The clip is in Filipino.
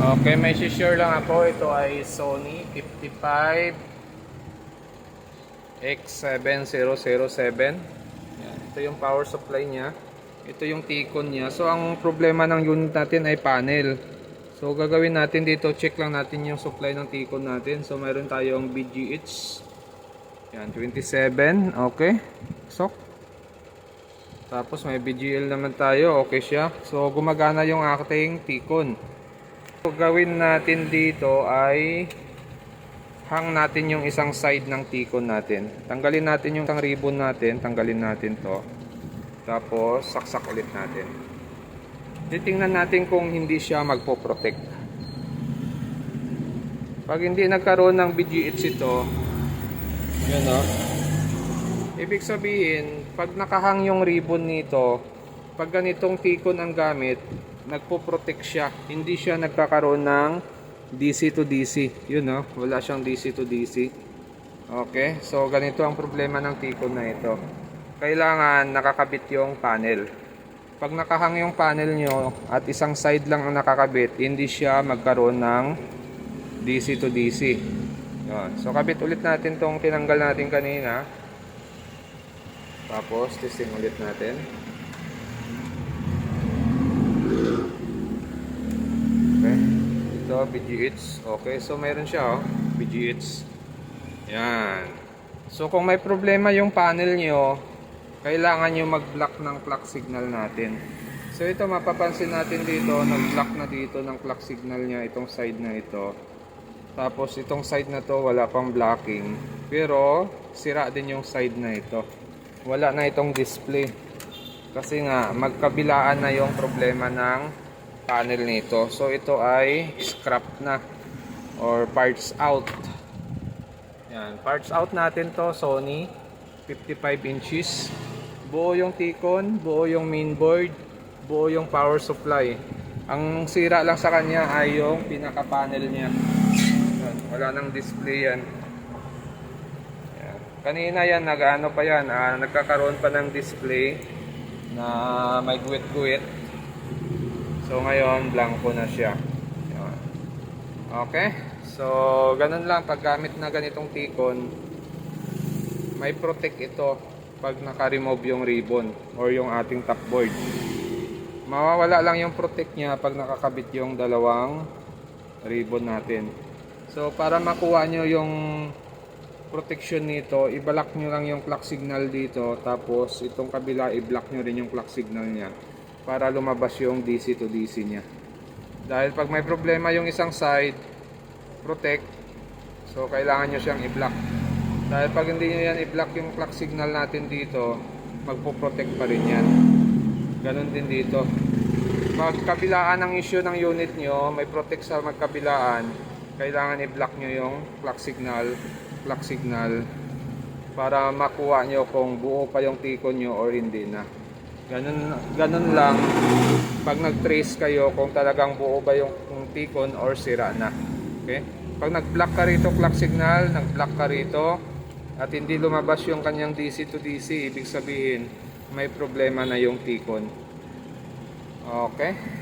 Okay, may share lang ako. Ito ay Sony 55 X7007. Yan. Ito yung power supply niya. Ito yung Ticon niya. So, ang problema ng unit natin ay panel. So, gagawin natin dito, check lang natin yung supply ng Ticon natin. So, meron tayong BGH. Yan, 27. Okay. So, tapos may BGL naman tayo. Okay siya. So, gumagana yung ating Ticon. So, gawin natin dito ay hang natin yung isang side ng Ticon natin. Tanggalin natin yung isang ribbon natin. Tanggalin natin to. Tapos, saksak ulit natin. Titingnan natin kung hindi siya magpo-protect. Pag hindi nagkaroon ng BGH ito, yun o. Ibig sabihin, pag nakahang yung ribbon nito, pag ganitong Ticon ang gamit, nagpo-protect siya. Hindi siya nagkakaroon ng DC to DC. Yun no, wala siyang DC to DC. Okay, so ganito ang problema ng Ticon na ito. Kailangan nakakabit yung panel. Pag nakahang yung panel nyo at isang side lang ang nakakabit, hindi siya magkaroon ng DC to DC. Yun. So kabit ulit natin tong tinanggal natin kanina. Tapos testing ulit natin. Ito, BGH. Okay, so meron siya, oh. BGH. Yan. So, kung may problema yung panel nyo, kailangan nyo mag-block ng clock signal natin. So, ito, mapapansin natin dito, nag-block na dito ng clock signal niya, itong side na ito. Tapos, itong side na to, wala pang blocking. Pero, sira din yung side na ito. Wala na itong display. Kasi nga, magkabilaan na yung problema ng panel nito. So ito ay scrap na or parts out. Yan, parts out natin to Sony 55 inches. Buo yung Ticon, buo yung mainboard, buo yung power supply. Ang sira lang sa kanya ay yung pinaka panel niya. Yan, wala nang display. Yan. Kanina yan, nag-ano pa yan, ah, nagkakaroon pa ng display na may guwit-guwit. So ngayon, blanco na siya. Yan. Okay? So, ganun lang. Pag gamit na ganitong Ticon, may protect ito pag naka-remove yung ribbon or yung ating top board. Mawawala lang yung protect niya pag nakakabit yung dalawang ribbon natin. So, para makuha nyo yung protection nito, ibalock nyo lang yung clock signal dito, tapos itong kabila, i-block nyo rin yung clock signal niya para lumabas yung DC to DC niya. Dahil pag may problema yung isang side, protect, so kailangan nyo siyang i-block. Dahil pag hindi nyo yan i-block yung clock signal natin dito, magpo-protect pa rin yan. Ganon din dito. Magkabilaan ang issue ng unit nyo, may protect sa magkabilaan, kailangan i-block nyo yung clock signal, clock signal, para makuha nyo kung buo pa yung tiko nyo or hindi na. Ganun, ganun lang pag nag-trace kayo kung talagang buo ba yung, yung tikon or sira na. Okay? Pag nag-block ka rito clock signal, nag-block ka rito at hindi lumabas yung kanyang DC to DC, ibig sabihin may problema na yung tikon. Okay?